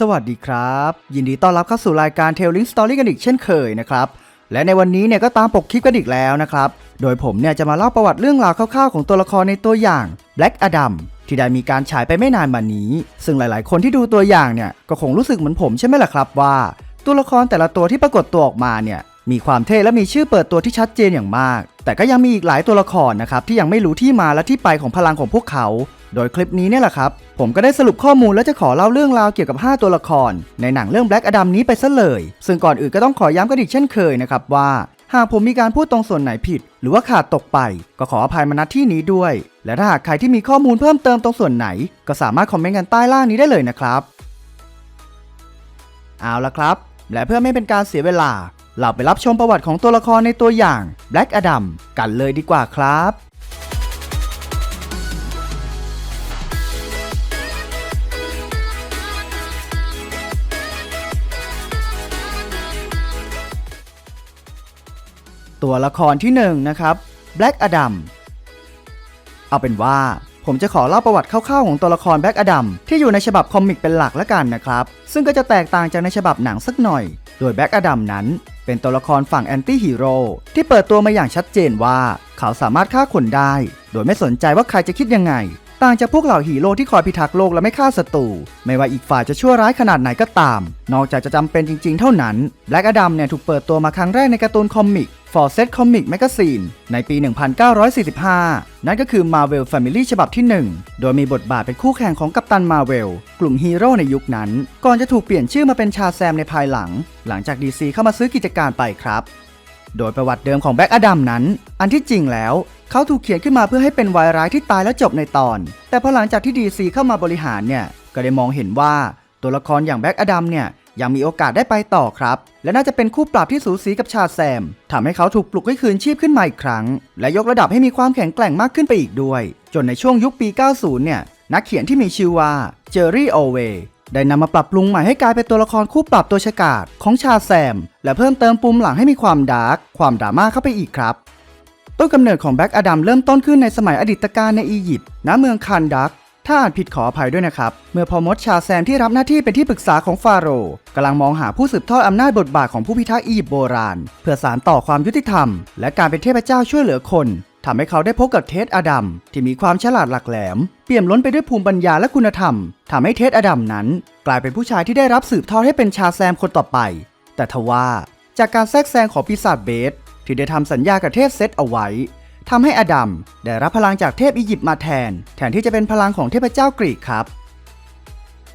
สวัสดีครับ ยินดีต้อนรับเข้าสู่รายการ Telling Story กันอีกเช่นเคยนะครับ และในวันนี้เนี่ยก็ตามปกคลิปกันอีกแล้วนะครับ โดยผมเนี่ยจะมาเล่าประวัติเรื่องราวคร่าวๆของตัวละครในตัวอย่าง Black Adam ที่ได้มีการฉายไปไม่นานมานี้ ซึ่งหลายๆ คนที่ดูตัวอย่างเนี่ยก็คงรู้สึกเหมือนผมใช่ไหมล่ะครับว่า ตัวละครแต่ละตัวที่ปรากฏตัวออกมาเนี่ยมีความเท่และมีชื่อเปิดตัวที่ชัดเจนอย่างมาก แต่ก็ยังมีอีกหลายตัวละครนะครับที่ยังไม่รู้ที่มาและที่ไปของพลังของพวกเขา โดยคลิปนี้เนี่ยแหละครับ ผมก็ได้สรุปข้อมูลและจะขอเล่าเรื่องราวเกี่ยวกับ 5 ตัวละคร ในหนังเรื่อง Black Adam นี้ไปซะเลย ซึ่งก่อนอื่นก็ต้องขอย้ำกันอีกเช่นเคยนะครับว่า หากผมมีการพูดตรงส่วนไหนผิด หรือว่าขาดตกไป ก็ขออภัยมาณที่นี้ด้วย และถ้าหากใครที่มีข้อมูลเพิ่มเติมตรงส่วนไหน ก็สามารถคอมเมนต์กันใต้ล่างนี้ได้เลยนะครับ เอาละครับ และเพื่อไม่เป็นการเสียเวลา เราไปรับชมประวัติของตัวละครในตัวอย่าง Black Adam กันเลยดีกว่าครับ ตัวละครที่1นะครับ Black Adam เอาเป็นว่าผมจะขอเล่าประวัติคร่าวๆของตัวละคร Black Adam ที่อยู่ในฉบับคอมิกเป็นหลักแล้วกันนะครับ ซึ่งก็จะแตกต่างจากในฉบับหนังสักหน่อย โดย Black Adam นั้น เป็นตัวละครฝั่งแอนตี้ฮีโร่ที่เปิดตัวมาอย่างชัดเจนว่า เขาสามารถฆ่าคนได้ โดยไม่สนใจว่าใครจะคิดยังไง ต่างจากพวกเหล่าฮีโร่ที่คอยพิทักษ์โลกและไม่ฆ่าศัตรูไม่ว่าอีกฝ่ายจะชั่วร้ายขนาดไหนก็ตาม นอกจากจะจำเป็นจริง ๆ เท่านั้น Black Adam เนี่ยถูกเปิดตัวมาครั้งแรกในการ์ตูนคอมิก For Set Comic Magazine ในปี 1945 นั่นก็คือ Marvel Family ฉบับที่ 1 โดยมีบทบาทเป็นคู่แข่งของกัปตันมาเวลกลุ่มฮีโร่ในยุคนั้น ก่อนจะถูกเปลี่ยนชื่อมาเป็นชาแซมในภายหลัง หลังจาก DC เข้ามาซื้อกิจการไปครับ โดยประวัติเดิมของแบ็กอดัมนั้น อันที่จริงแล้วเขาถูกเขียนขึ้นมาเพื่อให้เป็นวายร้ายที่ตายแล้วจบในตอน แต่พอหลังจากที่ดีซีเข้ามาบริหารเนี่ยก็ได้มองเห็นว่าตัวละครอย่างแบ็กอดัมเนี่ย ยังมีโอกาสได้ไปต่อครับ และน่าจะเป็นคู่ปรับที่สูสีกับชาแซมทำให้เขาถูกปลุกให้คืนชีพขึ้นมาอีกครั้ง และยกระดับให้มีความแข็งแกร่งมากขึ้นไปอีกด้วย จนในช่วงยุคปี 90 เนี่ย นักเขียนที่มีชื่อว่าเจอรี่โอเวได้นำมาปรับปรุงใหม่ให้กลายเป็นตัวละครคู่ปรับตัวฉกาจของชาแซม และเพิ่มเติมปุ่มหลังให้มีความดาร์กความดราม่าเข้าไปอีกครับต้นกำเนิดของแบ็กอดัมเริ่มต้นขึ้นในสมัยอดีตการในอียิปต์ณเมืองคันดัก ถ้าอ่านผิดขออภัยด้วยนะครับ เมื่อพอมดชาแซมที่รับหน้าที่เป็นที่ปรึกษาของฟาโรห์กำลังมองหาผู้สืบทอดอำนาจบทบาทของผู้พิทักษ์อียิปต์โบราณ เพื่อสานต่อความยุติธรรม และการเป็นเทพเจ้าช่วยเหลือคนทำให้เขาได้พบกับเทสอดัมที่มีความฉลาดหลักแหลม เปี่ยมล้นไปด้วยภูมิปัญญาและคุณธรรมทำให้เทสอดัมนั้น กลายเป็นผู้ชายที่ได้รับสืบทอดให้เป็นชาแซมคนต่อไป แต่ทว่าจากการแทรกแซงของปีศาจเบสที่ได้ทำสัญญากับเทพเซตเอาไว้ ทำให้อดัมได้รับพลังจากเทพอียิปต์มาแทน แทนที่จะเป็นพลังของเทพเจ้ากรีกครับ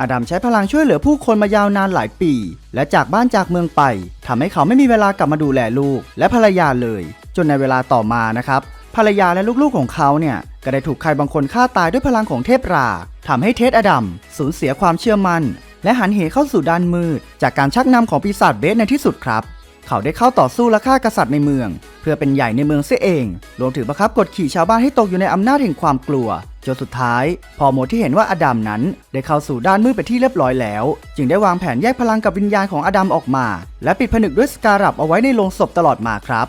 อดัมใช้พลังช่วยเหลือผู้คนมายาวนานหลายปี และจากบ้านจากเมืองไปทำให้เขาไม่มีเวลากลับมาดูแลลูก และภรรยาเลย จนในเวลาต่อมานะครับภรรยาและลูกๆของเขาเนี่ยก็ได้ถูกใครบางคนฆ่าตายด้วยพลังของเทพราทำให้เทสอดัมสูญเสียความเชื่อมั่น และหันเหเข้าสู่ด้านมืด จากการชักนำของปีศาจเบสในที่สุดครับ เขาได้เข้าต่อสู้และฆ่ากษัตริย์ในเมือง เพื่อเป็นใหญ่ในเมืองเสียเอง รวมถึงบังคับกดขี่ชาวบ้านให้ตกอยู่ในอำนาจแห่งความกลัว จนสุดท้าย พอหมดที่เห็นว่าอดัมนั้น ได้เข้าสู่ด้านมืดไปที่เรียบร้อยแล้ว จึงได้วางแผนแยกพลังกับวิญญาณของอดัมออกมา และปิดผนึกด้วยสการัปเอาไว้ในโลงศพตลอดมาครับ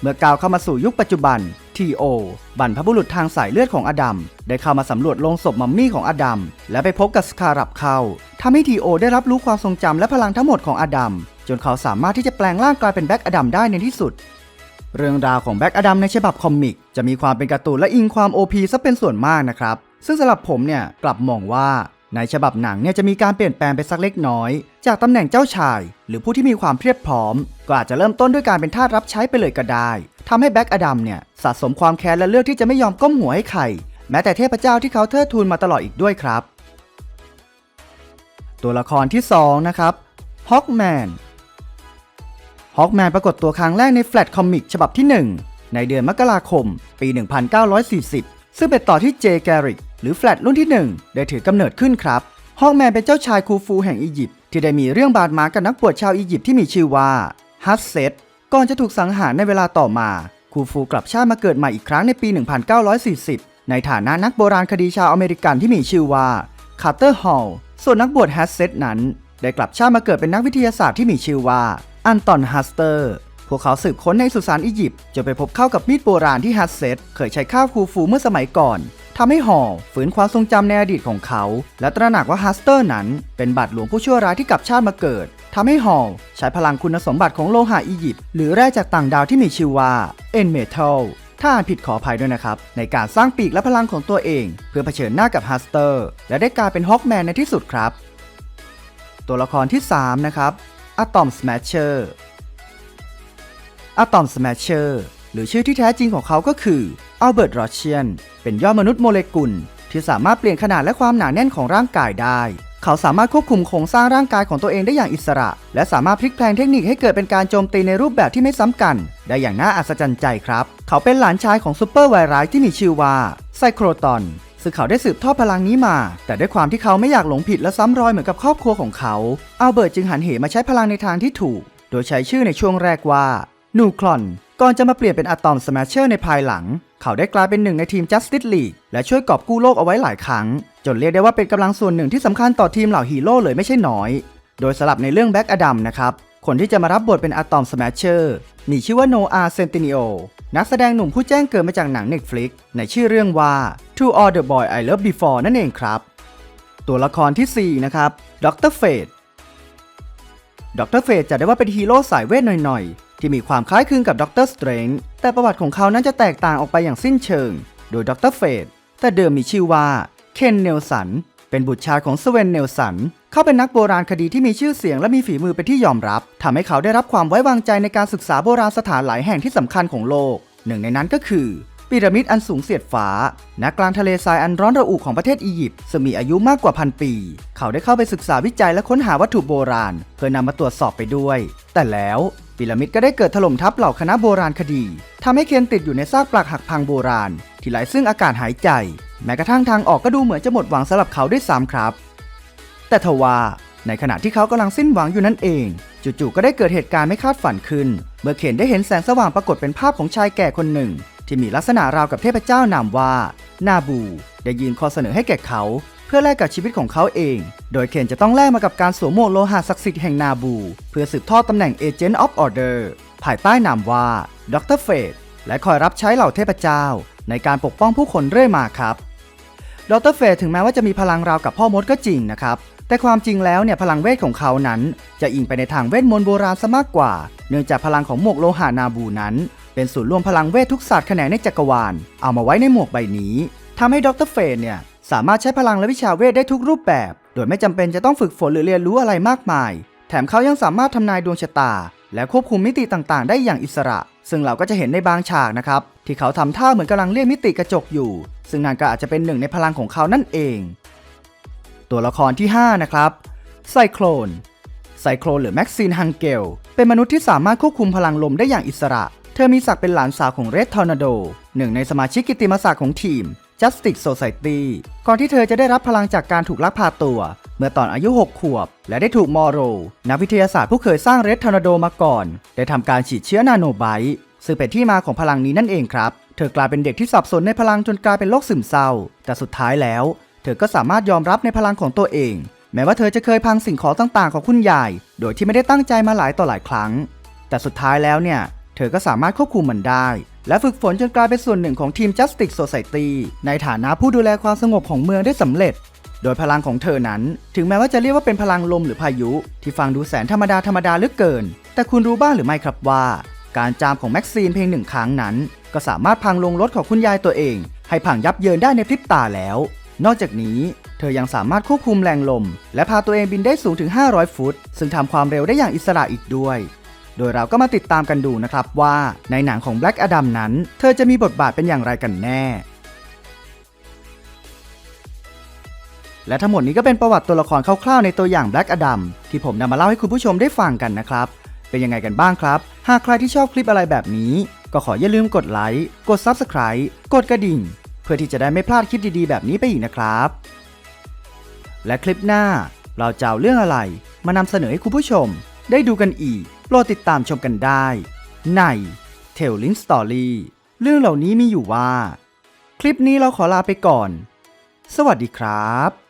เมื่อก้าวเข้ามาสู่ยุคปัจจุบัน T.O. บรรพบุรุษทางสายเลือดของอดัมได้เข้ามาสำรวจโลงศพมัมมี่ของอดัมและไปพบกับสคารับเข้าทำให้ T.O. ได้รับรู้ความทรงจำและพลังทั้งหมดของอดัม จนเขาสามารถที่จะแปลงร่างกลายเป็นแบ็กอดัมได้ในที่สุด เรื่องราวของแบ็กอดัมในฉบับคอมิก จะมีความเป็นการ์ตูนและอิงความ OP ซะเป็นส่วนมากนะครับ ซึ่งสำหรับผมเนี่ยกลับมองว่าในฉบับหนังเนี่ยจะมีการเปลี่ยนแปลงไปสักเล็กน้อย จากตำแหน่งเจ้าชาย หรือผู้ที่มีความเพียบพร้อม ก็อาจจะเริ่มต้นด้วยการเป็นทาสรับใช้ไปเลยก็ได้ทำให้แบ็กอดัมเนี่ยสะสมความแค้นและเลือกที่จะไม่ยอมก้มหัวให้ใครแม้แต่เทพเจ้าที่เขาเทิดทูนมาตลอดอีกด้วยครับ ตัวละครที่ 2 นะครับฮอ k แมน ฮอ k แมนปรากฏตัวครั้งแรกในแฟลชคอมิกฉบับที่ 1 ในเดือนมกราคม ปี 1940 ซึ่งเป็นต่อที่เจแกริกหรือแฟลชรุ่นที่ 1 ได้ถือกำเนิดขึ้นครับฮอ k แมนเป็นเจ้าชายคูฟูแห่งอียิปต์ที่ได้มีเรื่องบาดหมางกับนักบวชชาวอียิปต์ที่มีชื่อว่าฮัสเซตก่อนจะถูกสังหารในเวลาต่อมาคูฟูกลับชาติมาเกิดใหม่อีกครั้งในปี 1940 ในฐานะนักโบราณคดีชาวอเมริกันที่มีชื่อว่าคาร์เตอร์ฮอลส่วนนักบวชฮัสเซตนั้น ได้กลับชาติมาเกิดเป็นนักวิทยาศาสตร์ที่มีชื่อว่า อันตอนฮัสเตอร์ พวกเขาสืบค้นในสุสานอียิปต์จนไปพบเข้ากับมีดโบราณที่ฮัสเซตเคยใช้ฆ่าคูฟูเมื่อสมัยก่อนทำให้ฮอฝืนความทรงจำในอดีตของเขา และตระหนักว่าฮัสเตอร์นั้น เป็นบาทหลวงผู้ชั่วร้ายที่กลับชาติมาเกิดทำให้ฮอลใช้พลังคุณสมบัติของโลหะอียิปต์หรือแร่จากต่างดาวที่มีชื่อว่าเอ็นเมทัลถ้าอ่านผิดขออภัยด้วยนะครับ ในการสร้างปีกและพลังของตัวเอง เพื่อเผชิญหน้ากับฮัสเตอร์ และได้กลายเป็นฮอกแมนในที่สุดครับ ตัวละครที่ 3 นะครับ อะตอมสแมชเชอร์อะตอมสแมชเชอร์หรือชื่อที่แท้จริงของเขาก็คืออัลเบิร์ตรอเชียนเป็นยอดมนุษย์โมเลกุล ที่สามารถเปลี่ยนขนาดและความหนาแน่นของร่างกายได้ เขาสามารถควบคุมโครงสร้างร่างกายของตัวเองได้อย่างอิสระ และสามารถพลิกแปลงเทคนิคให้เกิดเป็นการโจมตีในรูปแบบที่ไม่ซ้ำกัน ได้อย่างน่าอัศจรรย์ใจครับ เขาเป็นหลานชายของซูเปอร์ไวรัสที่มีชื่อว่าไซโครตอน ซึ่งเขาได้สืบทอดพลังนี้มา แต่ด้วยความที่เขาไม่อยากหลงผิดและซ้ำรอยเหมือนกับครอบครัวของเขา อัลเบิร์ตจึงหันเหมาใช้พลังในทางที่ถูก โดยใช้ชื่อในช่วงแรกว่านูคลอน ก่อนจะมาเปลี่ยนเป็นอะตอมสแมชเชอร์ในภายหลัง เขาได้กลายเป็นหนึ่งในทีม Justice League และช่วยกอบกู้โลกเอาไว้หลายครั้ง จนเรียกได้ว่าเป็นกำลังส่วนหนึ่งที่สำคัญต่อทีมเหล่าฮีโร่เลยไม่ใช่น้อย โดยสลับในเรื่องแบ็กอดัมนะครับ คนที่จะมารับบทเป็นอะตอมสแมชเชอร์ มีชื่อว่าโนอาเซนติเนโอ นักแสดงหนุ่มผู้แจ้งเกิดมาจากหนัง Netflix ในชื่อเรื่องว่า To All the Boy I Love Before นั่นเองครับ ตัวละครทีสี่4 นะครับด็อกเตอร์เฟดด็อกเตอร์เฟดจะได้ว่าเป็นฮีโร่สายเวทหน่อยๆ ที่มีความคล้ายคลึงกับด็อกเตอร์สเตรนจ์แต่ประวัติของเขานั้นจะแตกต่างออกไปอย่างสิ้นเชิง โดยด็อกเตอร์เฟดแต่เดิมมีชื่อว่าเคนเนลสันเป็นบุตรชายของสเวนเนลสัน เขาเป็นนักโบราณคดีที่มีชื่อเสียงและมีฝีมือเป็นที่ยอมรับทำให้เขาได้รับความไว้วางใจในการศึกษาโบราณสถานหลายแห่งที่สำคัญของโลก หนึ่งในนั้นก็คือพีระมิดอันสูงเสียดฟ้า ณ กลางทะเลทรายอันร้อนระอุของประเทศอียิปต์ซึ่งมีอายุมากกว่าพันปี เขาได้เข้าไปศึกษาวิจัยและค้นหาวัตถุโบราณ เพื่อนำมาตรวจสอบไปด้วย แต่แล้วพีระมิดก็ได้เกิดถล่มทับเหล่าคณะโบราณคดีทำให้เคนติดอยู่ในซากปลักหักพังโบราณ ที่ไร้ซึ่งอากาศหายใจ แม้กระทั่งทางออกก็ดูเหมือนจะหมดหวังสำหรับเขาด้วยซ้ำครับ แต่ทว่าในขณะที่เขากำลังสิ้นหวังอยู่นั่นเอง จู่ๆก็ได้เกิดเหตุการณ์ไม่คาดฝันขึ้น เมื่อเคนได้เห็นแสงสว่างปรากฏเป็นภาพของชายแก่คนหนึ่ง ที่มีลักษณะราวกับเทพเจ้านามว่า นาบู ได้ยื่นข้อเสนอให้แก่เขา เพื่อแลกกับชีวิตของเขาเอง โดยเคนจะต้องแลกมากับการสวมหมวกโลหะศักดิ์สิทธิ์แห่งนาบู เพื่อสืบทอดตำแหน่ง Agent of Order ภายใต้นามว่าด็อกเตอร์เฟดและคอยรับใช้เหล่าเทพเจ้า ในการปกป้องผู้คนเรื่อยมาครับดรเฟย์ถึงแม้ว่าจะมีพลังราวกับพ่อมดก็จริงนะครับ แต่ความจริงแล้วเนี่ยพลังเวทของเขานั้น จะอิงไปในทางเวทมนต์โบราณซะมากกว่า เนื่องจากพลังของหมวกโลหานาบูนั้น เป็นศูนย์รวมพลังเวททุกศาสตร์แขนงในจักรวาล เอามาไว้ในหมวกใบนี้ทำให้ดรเฟย์เนี่ยสามารถใช้พลังและวิชาเวทได้ทุกรูปแบบ โดยไม่จำเป็นจะต้องฝึกฝนหรือเรียนรู้อะไรมากมาย แถมเขายังสามารถทำนายดวงชะตา และควบคุมมิติต่างๆ ได้อย่างอิสระ ซึ่งเราก็จะเห็นในบางฉากนะครับที่เขาทำท่าเหมือนกำลังเรียกมิติกระจกอยู่ ซึ่งนั่นก็อาจจะเป็นหนึ่งในพลังของเขานั่นเอง ตัวละครที่ 5 นะครับ ไซโคลน ไซโคลนหรือแม็กซีนฮังเกล เป็นมนุษย์ที่สามารถควบคุมพลังลมได้อย่างอิสระ เธอมีศักดิ์เป็นหลานสาวของเรดทอร์นาโดหนึ่งในสมาชิกกิตติมศักดิ์ของทีม Justice Society ก่อนที่เธอจะได้รับพลังจากการถูกลักพาตัว เมื่อตอนอายุ 6 ขวบ และได้ถูกมอโร นักวิทยาศาสตร์ผู้เคยสร้างเรดทอร์นาโดมาก่อน ได้ทำการฉีดเชื้อนาโนไบต์ซึ่งเป็นที่มาของพลังนี้นั่นเองครับ เธอกลายเป็นเด็กที่สับสนในพลังจนกลายเป็นโรคซึมเศร้า แต่สุดท้ายแล้ว เธอก็สามารถยอมรับในพลังของตัวเอง แม้ว่าเธอจะเคยพังสิ่งของต่างๆ ของคุณยาย โดยที่ไม่ได้ตั้งใจมาหลายต่อหลายครั้ง แต่สุดท้ายแล้วเนี่ย เธอก็สามารถควบคุมมันได้ และฝึกฝนจนกลายเป็นส่วนหนึ่งของทีม Justice Society ในฐานะผู้ดูแลความสงบของเมืองได้สำเร็จ โดยพลังของเธอนั้น ถึงแม้ว่าจะเรียกว่าเป็นพลังลมหรือพายุ ที่ฟังดูแสนธรรมดาธรรมดาเหลือเกิน แต่คุณรู้บ้างหรือไม่ครับว่า การจามของแม็กซีนเพียงหนึ่งครั้งนั้น ก็สามารถพังลงรถของคุณยายตัวเอง ให้พังยับเยินได้ในพริบตาแล้ว นอกจากนี้เธอยังสามารถควบคุมแรงลม และพาตัวเองบินได้สูงถึง 500 ฟุต ซึ่งทำความเร็วได้อย่างอิสระอีกด้วย โดยเราก็มาติดตามกันดูนะครับว่าในหนังของ Black Adam นั้น เธอจะมีบทบาทเป็นอย่างไรกันแน่ และทั้งหมดนี้ก็เป็นประวัติตัวละครคร่าวๆในตัวอย่าง Black Adam ที่ผมนำมาเล่าให้คุณผู้ชมได้ฟังกันนะครับ เป็นยังไงกันบ้างครับ หากใครที่ชอบคลิปอะไรแบบนี้ ก็ขออย่าลืมกดไลค์ กด Subscribe กดกระดิ่ง เพื่อที่จะได้ไม่พลาดคลิปดีๆ แบบนี้ไปอีกนะครับ และคลิปหน้าเราจะเอาเรื่องอะไรมานำเสนอให้คุณผู้ชม ได้ดูกันอีกโปรดติดตามชมกันได้ ใน Telling Story เรื่องเหล่านี้มีอยู่ว่า คลิปนี้เราขอลาไปก่อน สวัสดีครับ